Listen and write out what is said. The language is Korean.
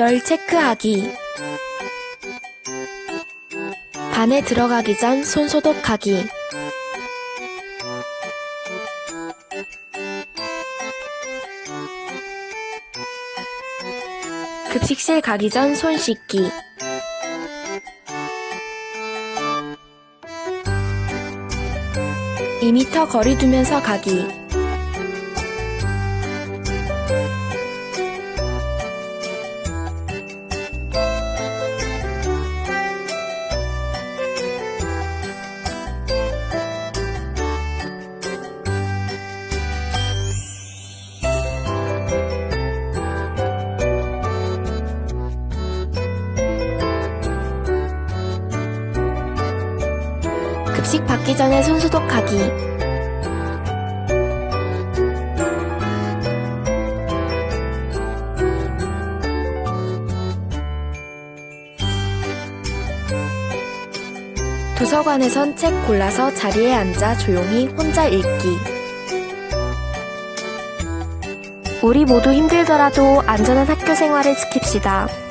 열 체크하기. 반에 들어가기 전 손 소독하기. 급식실 가기 전 손 씻기. (2 미터) 거리 두면서 가기. 급식 받기 전에 손 소독하기. 도서관에선 책 골라서 자리에 앉아 조용히 혼자 읽기. 우리 모두 힘들더라도 안전한 학교 생활을 지킵시다.